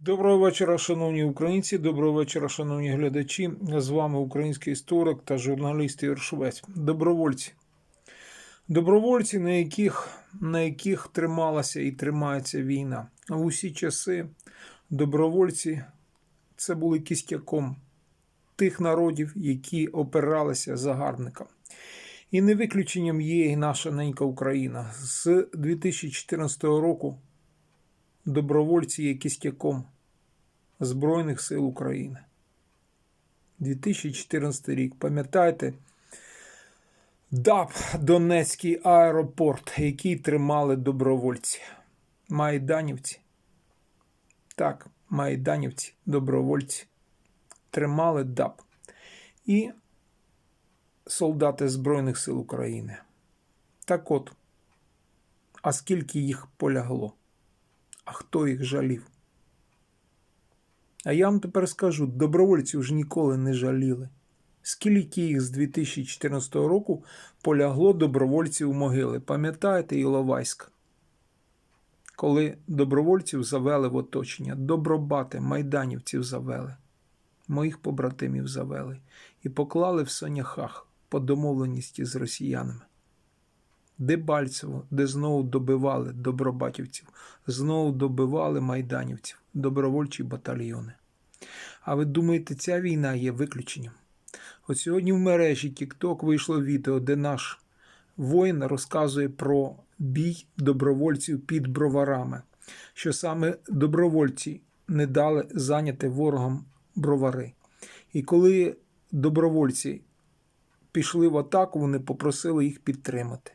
Доброго вечора, шановні українці. Доброго вечора, шановні глядачі. З вами український історик та журналіст Ігор Швець. Добровольці. Добровольці, на яких, на яких трималася і тримається війна. В усі часи добровольці це були кістяком тих народів, які опиралися загарбникам. І не виключенням є і наша ненька Україна. З 2014 року добровольці є кістяком Збройних сил України. 2014 рік. Пам'ятаєте, ДАП Донецький аеропорт, який тримали добровольці. Майданівці. Так, майданівці, добровольці. Тримали ДАП. І солдати Збройних сил України. Так от, а скільки їх полягло? А хто їх жалів? А я вам тепер скажу: добровольців ж ніколи не жаліли. Скільки їх з 2014 року полягло добровольців у могили? Пам'ятаєте Іловайськ? Коли добровольців завели в оточення, добробати, майданівців завели, моїх побратимів завели і поклали в Соняхах по домовленості з росіянами. Дебальцево, де знову добивали добробатівців, знову добивали майданівців, добровольчі батальйони. А ви думаєте, ця війна є виключенням? От сьогодні в мережі TikTok вийшло відео, де наш воїн розказує про бій добровольців під броварами, що саме добровольці не дали зайняти ворогом бровари. І коли добровольці пішли в атаку, вони попросили їх підтримати.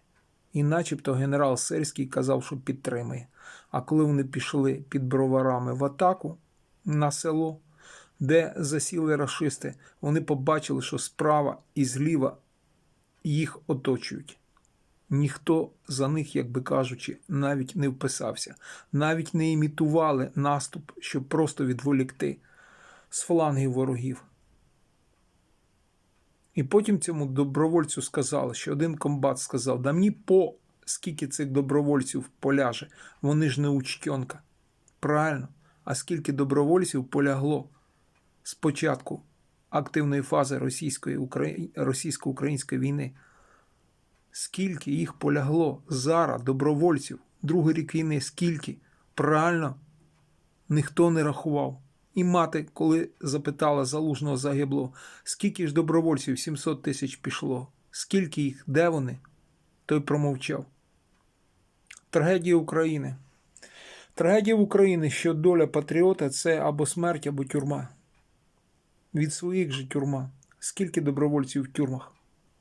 І начебто генерал Сельський казав, що підтримає. А коли вони пішли під броварами в атаку на село, де засіли рашисти, вони побачили, що справа і зліва їх оточують. Ніхто за них, як би кажучи, навіть не вписався, навіть не імітували наступ, щоб просто відволікти з флангів ворогів. І потім цьому добровольцю сказали, що один комбат сказав: да мені по скільки цих добровольців поляже, вони ж не учтенка. Правильно, а скільки добровольців полягло з початку активної фази російської, Украї... російсько-української війни? Скільки їх полягло зараз добровольців, другий рік війни, скільки? Правильно, ніхто не рахував. І мати, коли запитала залужного загибло, скільки ж добровольців 700 тисяч пішло, скільки їх, де вони, той промовчав. Трагедія України. Трагедія України, що доля патріота це або смерть, або тюрма. Від своїх же тюрма. Скільки добровольців в тюрмах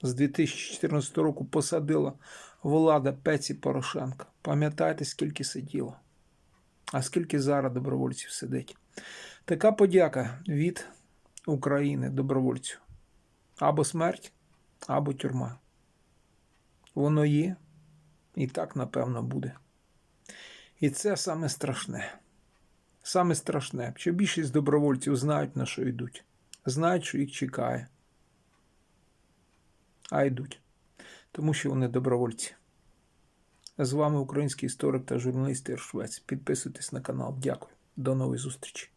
з 2014 року посадила влада Пеці Порошенка? Пам'ятаєте, скільки сиділо? А скільки зараз добровольців сидить? Така подяка від України добровольцю. Або смерть, або тюрма. Воно є, і так, напевно, буде. І це саме страшне. Саме страшне, що більшість добровольців знають, на що йдуть. Знають, що їх чекає. А йдуть. Тому що вони добровольці. З вами український історик та журналіст Ір Швець. Підписуйтесь на канал. Дякую. До нової зустрічі.